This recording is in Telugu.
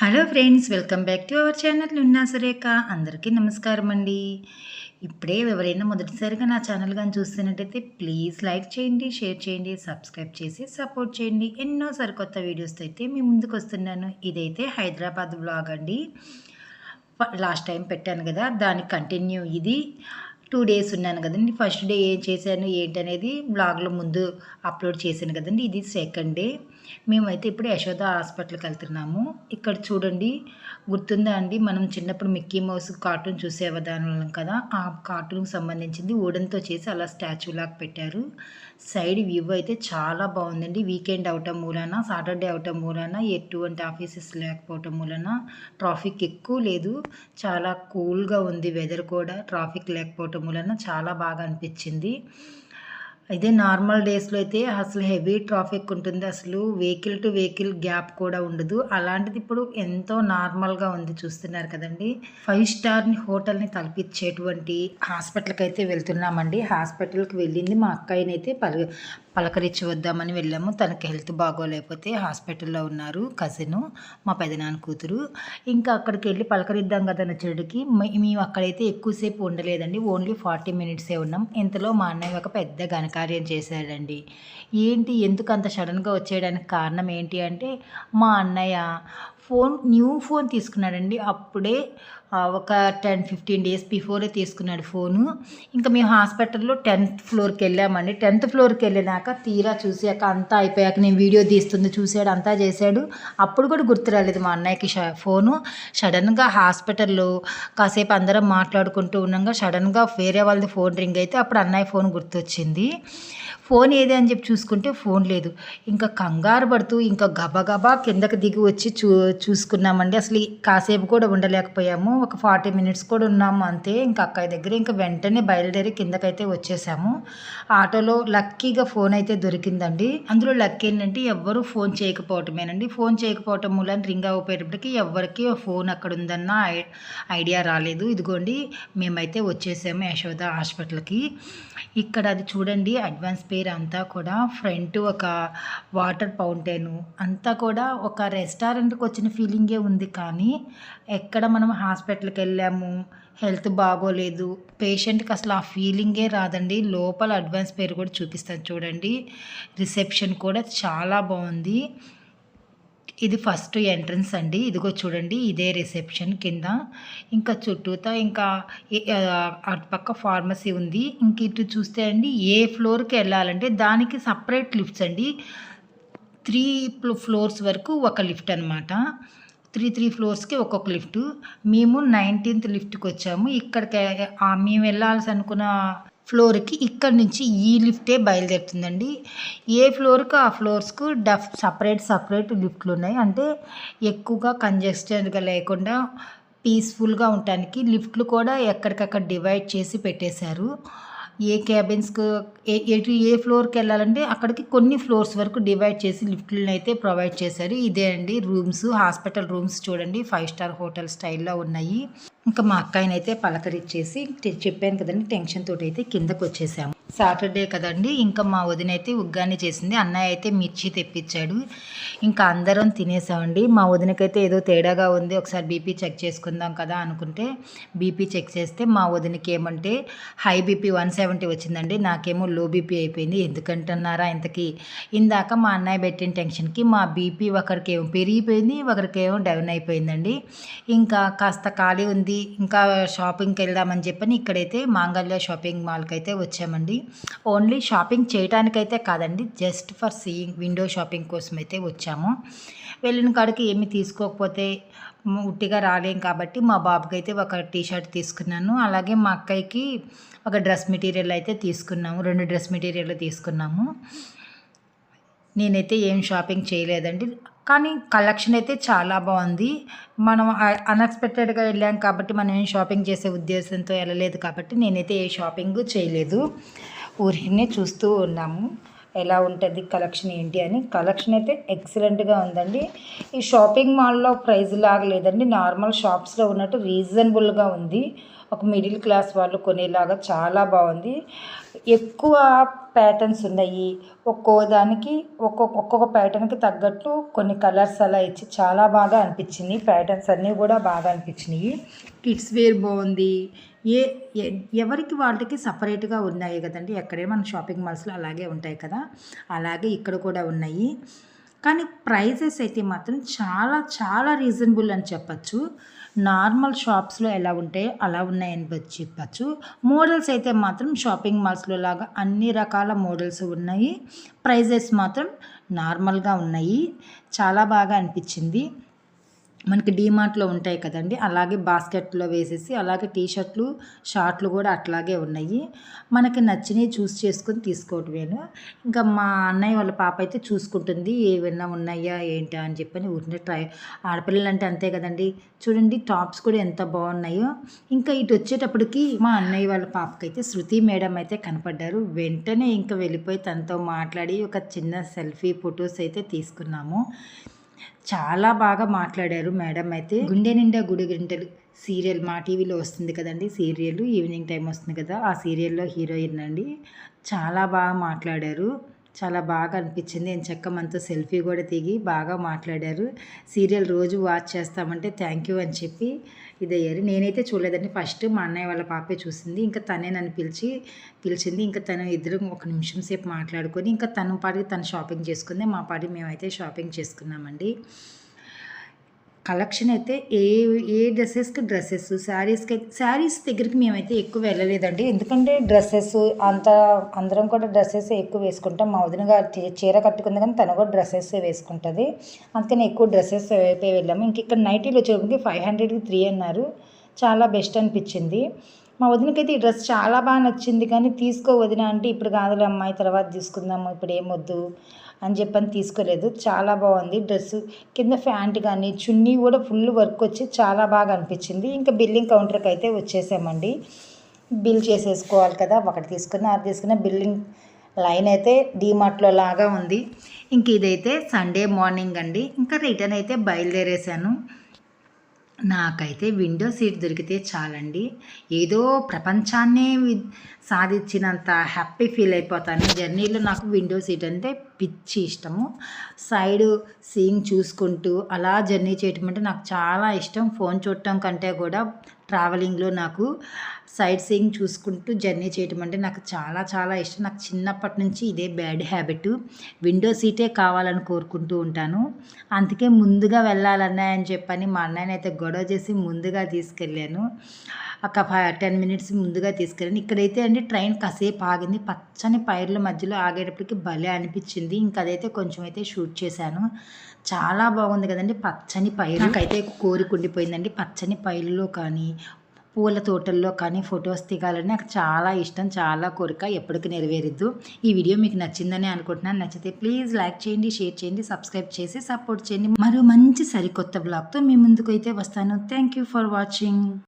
Hello friends welcome back to our channel Nunna Surekha. అందరికీ నమస్కారం అండి. ఇప్పుడే ఎవరైనా మొదటిసారిగా నా ఛానల్ కానీ చూస్తున్నట్టయితే ప్లీజ్ లైక్ చేయండి షేర్ చేయండి సబ్స్క్రైబ్ చేసి సపోర్ట్ చేయండి. ఎన్నో సరికొత్త వీడియోస్తో అయితే మీ ముందుకు వస్తున్నాను. ఇదైతే హైదరాబాద్ బ్లాగ్ అండి. లాస్ట్ టైం పెట్టాను కదా దాని కంటిన్యూ ఇది. టూ డేస్ ఉన్నాను కదండి. ఫస్ట్ డే ఏం చేశాను ఏంటనేది బ్లాగ్లో ముందు అప్లోడ్ చేశాను కదండి. ఇది సెకండ్ డే. మేమైతే ఇప్పుడు యశోద హాస్పిటల్కి వెళ్తున్నాము. ఇక్కడ చూడండి గుర్తుందా అండి? మనం చిన్నప్పుడు మిక్కీ మౌస్ కార్టూన్ చూసేవదానం కదా? ఆ కార్టూన్కి సంబంధించింది వుడెన్తో చేసి అలా స్టాచ్యూ లాగా పెట్టారు. సైడ్ వ్యూ అయితే చాలా బాగుందండి. వీకెండ్ అవటం మూలాన సాటర్డే అవటం మూలాన ఎటువంటి ఆఫీసెస్ లేకపోవటం మూలాన ట్రాఫిక్ ఎక్కువ లేదు. చాలా కూల్గా ఉంది వెదర్ కూడా. ట్రాఫిక్ లేకపోవటం మూలాన చాలా బాగా అనిపించింది. అయితే నార్మల్ డేస్లో అయితే అసలు హెవీ ట్రాఫిక్ ఉంటుంది. అసలు వెహికల్ టు వెహికల్ గ్యాప్ కూడా ఉండదు. అలాంటిది ఇప్పుడు ఎంతో నార్మల్గా ఉంది చూస్తున్నారు కదండి. ఫైవ్ స్టార్ హోటల్ని తలపించేటువంటి హాస్పిటల్కి అయితే వెళ్తున్నామండి. హాస్పిటల్కి వెళ్ళింది మా అక్కయ్యని అయితే పలు పలకరించి వద్దామని వెళ్ళాము. తనకి హెల్త్ బాగోలేకపోతే హాస్పిటల్లో ఉన్నారు కజిన్ మా పెదనాన్న కూతురు. ఇంకా అక్కడికి వెళ్ళి పలకరిద్దాం కదా నచ్చడికి మేము అక్కడైతే ఎక్కువసేపు ఉండలేదండి. ఓన్లీ ఫార్టీ మినిట్సే ఉన్నాం. ఇంతలో మా అన్నయ్య ఒక పెద్ద కార్యం చేశాడండి. ఏంటి? ఎందుకు అంత సడన్గా వచ్చేయడానికి కారణం ఏంటి అంటే మా అన్నయ్య ఫోన్ న్యూ ఫోన్ తీసుకున్నాడండి. అప్పుడే ఒక టెన్ ఫిఫ్టీన్ డేస్ బిఫోరే తీసుకున్నాడు ఫోను. ఇంకా మేము హాస్పిటల్లో టెన్త్ ఫ్లోర్కి వెళ్ళామండి. టెన్త్ ఫ్లోర్కి వెళ్ళినాక తీరా చూసాక అంతా అయిపోయాక నేను వీడియో తీస్తుంది చూసాడు అంతా చేశాడు. అప్పుడు కూడా గుర్తు రాలేదు మా అన్నయ్యకి ఫోను. సడన్గా హాస్పిటల్లో కాసేపు అందరం మాట్లాడుకుంటూ ఉండగా సడన్గా వేరే వాళ్ళది ఫోన్ రింగ్ అయితే అప్పుడు అన్నయ్య ఫోన్ గుర్తొచ్చింది. ఫోన్ ఏది అని చెప్పి చూసుకుంటే ఫోన్ లేదు. ఇంకా కంగారు పడుతూ ఇంకా గబగబా కిందకి దిగి వచ్చి చూ చూసుకున్నామండి. అసలు కాసేపు కూడా ఉండలేకపోయాము. ఒక ఫార్టీ మినిట్స్ కూడా ఉన్నాము అంతే. ఇంకా అక్కయ్య దగ్గర ఇంకా వెంటనే బయలుదేరి కిందకైతే వచ్చేసాము. ఆటోలో లక్కీగా ఫోన్ అయితే దొరికిందండి. అందులో లక్కీ ఏంటంటే ఎవ్వరూ ఫోన్ చేయకపోవటమేనండి. ఫోన్ చేయకపోవటం మూలం రింగ్ అవ్వపోయేటప్పటికి ఎవరికి ఫోన్ అక్కడ ఉందన్న ఐడియా రాలేదు. ఇదిగోండి మేమైతే వచ్చేసాము యశోద హాస్పిటల్కి. ఇక్కడ అది చూడండి అడ్వాన్స్ పే పేరు అంతా కూడా ఫ్రంట్ ఒక వాటర్ ఫౌంటైన్. అంతా కూడా ఒక రెస్టారెంట్కి వచ్చిన ఫీలింగే ఉంది కానీ ఎక్కడ మనం హాస్పిటల్కి వెళ్ళాము హెల్త్ బాగోలేదు పేషెంట్కి అసలు ఆ ఫీలింగే రాదండి. లోపల అడ్వాన్స్ పేరు కూడా చూపిస్తాను చూడండి. రిసెప్షన్ కూడా చాలా బాగుంది. ఇది ఫస్ట్ ఎంట్రన్స్ అండి. ఇదిగో చూడండి ఇదే రిసెప్షన్ కింద. ఇంకా చుట్టూతా ఇంకా అటుపక్క ఫార్మసీ ఉంది. ఇంక ఇటు చూస్తే అండి ఏ ఫ్లోర్కి వెళ్ళాలంటే దానికి సపరేట్ లిఫ్ట్స్ అండి. త్రీ ఫ్లోర్స్ వరకు ఒక లిఫ్ట్ అనమాట త్రీ త్రీ ఫ్లోర్స్కి ఒక్కొక్క లిఫ్ట్ మేము నైన్టీన్త్ లిఫ్ట్కి వచ్చాము. ఇక్కడికి మేము వెళ్ళాల్సి అనుకున్న ఫ్లోర్కి ఇక్కడ నుంచి ఈ లిఫ్టే బయలుదేరుతుందండి. ఏ ఫ్లోర్కి ఆ ఫ్లోర్స్కు డఫ్ సపరేట్ సపరేట్ లిఫ్ట్లు ఉన్నాయి. అంటే ఎక్కువగా కంజెస్టెడ్గా లేకుండా పీస్ఫుల్గా ఉండటానికి లిఫ్ట్లు కూడా ఎక్కడికక్కడ డివైడ్ చేసి పెట్టేశారు. ఏ క్యాబిన్స్కు ఏ ఎటు ఏ ఫ్లోర్కి వెళ్ళాలంటే అక్కడికి కొన్ని ఫ్లోర్స్ వరకు డివైడ్ చేసి లిఫ్ట్లను అయితే ప్రొవైడ్ చేశారు. ఇదే అండి రూమ్స్ హాస్పిటల్ రూమ్స్ చూడండి. ఫైవ్ స్టార్ హోటల్ స్టైల్లో ఉన్నాయి. ఇంకా మా అక్కాయనైతే పలకరిచ్చేసి చెప్పాను కదండి టెన్షన్ తోటి అయితే కిందకు వచ్చేసాము సాటర్డే కదండి. ఇంకా మా వదిన అయితే ఉగ్గాని చేసింది. అన్నయ్య అయితే మిర్చి తెప్పించాడు. ఇంకా అందరం తినేసామండి. మా వదినకైతే ఏదో తేడాగా ఉంది. ఒకసారి బీపీ చెక్ చేసుకుందాం కదా అనుకుంటే బీపీ చెక్ చేస్తే మా వదినకి ఏమంటే హై బీపీ వన్ సెవెంటీ వచ్చిందండి. నాకేమో లో బీపీ అయిపోయింది. ఎందుకంటున్నారా ఇంతకీ? ఇందాక మా అన్నయ్య పెట్టిన టెన్షన్కి మా బీపీ ఒకరికి ఏమో పెరిగిపోయింది ఒకరికేమో డౌన్ అయిపోయిందండి. ఇంకా కాస్త ఖాళీ ఉంది. ఇంకా షాపింగ్కి వెళ్దామని చెప్పని ఇక్కడైతే మాంగళ్య షాపింగ్ మాల్కి అయితే వచ్చామండి. ఓన్లీ షాపింగ్ చేయడానికైతే కాదండి just for seeing window shopping కోసం అయితే వచ్చాము. వెళ్ళిన కాడికి ఏమి తీసుకోకపోతే ఉట్టిగా రాలేం కాబట్టి మా బాబుకి అయితే ఒక టీ షర్ట్ తీసుకున్నాను. అలాగే మా అక్కయ్యకి ఒక డ్రెస్ మెటీరియల్ అయితే తీసుకున్నాము రెండు డ్రెస్ మెటీరియల్ తీసుకున్నాము. నేనైతే ఏం షాపింగ్ చేయలేదండి. కానీ కలెక్షన్ అయితే చాలా బాగుంది. మనం అన్ఎక్స్పెక్టెడ్గా వెళ్ళాం కాబట్టి మనం ఏం షాపింగ్ చేసే ఉద్దేశంతో వెళ్ళలేదు కాబట్టి నేనైతే ఏ షాపింగ్ చేయలేదు. ఊరినే చూస్తూ ఉన్నాము. ఎలా ఉంటుంది కలెక్షన్ ఏంటి అని. కలెక్షన్ అయితే ఎక్సలెంట్గా ఉందండి. ఈ షాపింగ్ మాల్లో ప్రైజ్ లాగా లేదండి. నార్మల్ షాప్స్లో ఉన్నట్టు రీజనబుల్గా ఉంది. ఒక మిడిల్ క్లాస్ వాళ్ళు కొనేలాగా చాలా బాగుంది. ఎక్కువ ప్యాటర్న్స్ ఉన్నాయి. ఒక్కో దానికి ఒక్కొక్క ఒక్కొక్క ప్యాటర్న్కి తగ్గట్టు కొన్ని కలర్స్ అలా ఇచ్చి చాలా బాగా అనిపించింది. ప్యాటర్న్స్ అన్నీ కూడా బాగా అనిపించినాయి. కిడ్స్ వేర్ బాగుంది. ఏ ఎ- ఎవరికి వాళ్ళకి సపరేట్గా ఉన్నాయి కదండి? ఎక్కడే మన షాపింగ్ మాల్స్లో అలాగే ఉంటాయి కదా? అలాగే ఇక్కడ కూడా ఉన్నాయి. కానీ ప్రైజెస్ అయితే మాత్రం చాలా చాలా రీజనబుల్ అని చెప్పచ్చు. నార్మల్ షాప్స్లో ఎలా ఉంటాయో అలా ఉన్నాయని చెప్పచ్చు. మోడల్స్ అయితే మాత్రం షాపింగ్ మాల్స్లో లాగా అన్ని రకాల మోడల్స్ ఉన్నాయి. ప్రైజెస్ మాత్రం నార్మల్గా ఉన్నాయి. చాలా బాగా అనిపించింది. మనకి డీమార్ట్లో ఉంటాయి కదండి. అలాగే బాస్కెట్లో వేసేసి అలాగే టీ షర్ట్లు షార్ట్లు కూడా అట్లాగే ఉన్నాయి. మనకి నచ్చినవి చూస్ చేసుకొని తీసుకోవటమేను. ఇంకా మా అన్నయ్య వాళ్ళ పాప అయితే చూసుకుంటుంది ఏమైనా ఉన్నాయా ఏంటా అని చెప్పని ఊరినే ట్రై ఆడపిల్లలు అంటే అంతే కదండి. చూడండి టాప్స్ కూడా ఎంత బాగున్నాయో. ఇంకా ఇటు వచ్చేటప్పటికి మా అన్నయ్య వాళ్ళ పాపకైతే శృతి మేడం అయితే కనపడ్డారు. వెంటనే ఇంకా వెళ్ళిపోయి తనతో మాట్లాడి ఒక చిన్న సెల్ఫీ ఫొటోస్ అయితే తీసుకున్నాము. చాలా బాగా మాట్లాడారు మేడం అయితే. గుండె నిండా గుడి గంటలు సీరియల్ మా టీవీలో వస్తుంది కదండి సీరియల్ ఈవినింగ్ టైం వస్తుంది కదా ఆ సీరియల్లో హీరోయిన్ అండి. చాలా బాగా మాట్లాడారు. చాలా బాగా అనిపించింది. నేను చెక్క మనతో సెల్ఫీ కూడా దిగి బాగా మాట్లాడారు. సీరియల్ రోజు వాచ్ చేస్తామంటే థ్యాంక్ యూ అని చెప్పి ఇదయ్యారు నేనైతే చూడలేదండి. ఫస్ట్ మా అన్నయ్య వాళ్ళ పాపే చూసింది. ఇంకా తనే నన్ను పిలిచి పిలిచింది ఇంకా తను ఇద్దరు ఒక నిమిషం సేపు మాట్లాడుకొని ఇంకా తను పాటికి తను షాపింగ్ చేసుకుంది. మా పాటికి మేమైతే షాపింగ్ చేసుకున్నామండి. కలెక్షన్ అయితే ఏ ఏ డ్రెస్సెస్కి డ్రెస్సెస్ శారీస్కి శారీస్ దగ్గరికి మేమైతే ఎక్కువ వెళ్ళలేదండి. ఎందుకంటే డ్రెస్సెస్ అంత అందరం కూడా డ్రెస్సెస్ ఎక్కువ వేసుకుంటాం. మా వదిన గారు చీర కట్టుకుంది కానీ తను కూడా డ్రెస్సెస్ వేసుకుంటుంది. అందుకని ఎక్కువ డ్రెస్సెస్ వైపే వెళ్ళాము. ఇంక ఇక్కడ నైటీలు వచ్చేటప్పటికి ఫైవ్ హండ్రెడ్కి త్రీ అన్నారు. చాలా బెస్ట్ అనిపించింది. మా వదినకైతే ఈ డ్రెస్ చాలా బాగా నచ్చింది కానీ తీసుకో వదిన అంటే ఇప్పుడు కాదులే అమ్మాయి తర్వాత తీసుకుందాము ఇప్పుడు ఏమొద్దు అని చెప్పని తీసుకోలేదు. చాలా బాగుంది డ్రెస్. కింద ప్యాంట్ కానీ చున్నీ కూడా ఫుల్ వర్క్ వచ్చి చాలా బాగా అనిపించింది. ఇంకా బిల్లింగ్ కౌంటర్కి అయితే వచ్చేసామండి. బిల్ చేసేసుకోవాలి కదా ఒకటి తీసుకున్న అది తీసుకున్న బిల్లింగ్ లైన్ అయితే డీమార్ట్లో లాగా ఉంది. ఇంక ఇదైతే సండే మార్నింగ్ అండి. ఇంకా రిటర్న్ అయితే బయలుదేరేసాను. నాకైతే విండో సీట్ దొరికితే చాలండి. ఏదో ప్రపంచాన్నే సాధించినంత హ్యాపీ ఫీల్ అయిపోతాను. జర్నీలో నాకు విండో సీట్ అంటే పిచ్చి ఇష్టము. సైడ్ సీయింగ్ చూసుకుంటూ అలా జర్నీ చేయటం అంటే నాకు చాలా ఇష్టం. ఫోన్ చూడటం కంటే కూడా ట్రావెలింగ్లో నాకు సైడ్ సీయింగ్ చూసుకుంటూ జర్నీ చేయటం అంటే నాకు చాలా చాలా ఇష్టం. నాకు చిన్నప్పటి నుంచి ఇదే బ్యాడ్ హ్యాబిట్. విండో సీటే కావాలని కోరుకుంటూ ఉంటాను. అందుకే ముందుగా వెళ్ళాలన్నా అని చెప్పని మా అన్నయ్యనైతే గొడవ చేసి ముందుగా తీసుకెళ్ళాను. ఒక ఫైవ్ టెన్ మినిట్స్ ముందుగా తీసుకెళ్ళాను. ఇక్కడైతే అండి ట్రైన్ కాసేపు ఆగింది. పచ్చని పైర్ల మధ్యలో ఆగేటప్పటికి భలే అనిపించింది. ఇంకా అదైతే కొంచెం అయితే షూట్ చేశాను. చాలా బాగుంది కదండి పచ్చని పైరు. నాకైతే కోరిక ఉండిపోయిందండి. పచ్చని పైరులో కానీ పూల తోటల్లో కానీ ఫొటోస్ దిగాలని నాకు చాలా ఇష్టం చాలా కోరిక. ఎప్పటికీ నెరవేరుద్దు. ఈ వీడియో మీకు నచ్చిందని అనుకుంటున్నాను. నచ్చితే ప్లీజ్ లైక్ చేయండి షేర్ చేయండి సబ్స్క్రైబ్ చేసి సపోర్ట్ చేయండి. మరో మంచి సరికొత్త బ్లాగ్తో మీ ముందుకు అయితే వస్తాను. Thank you for watching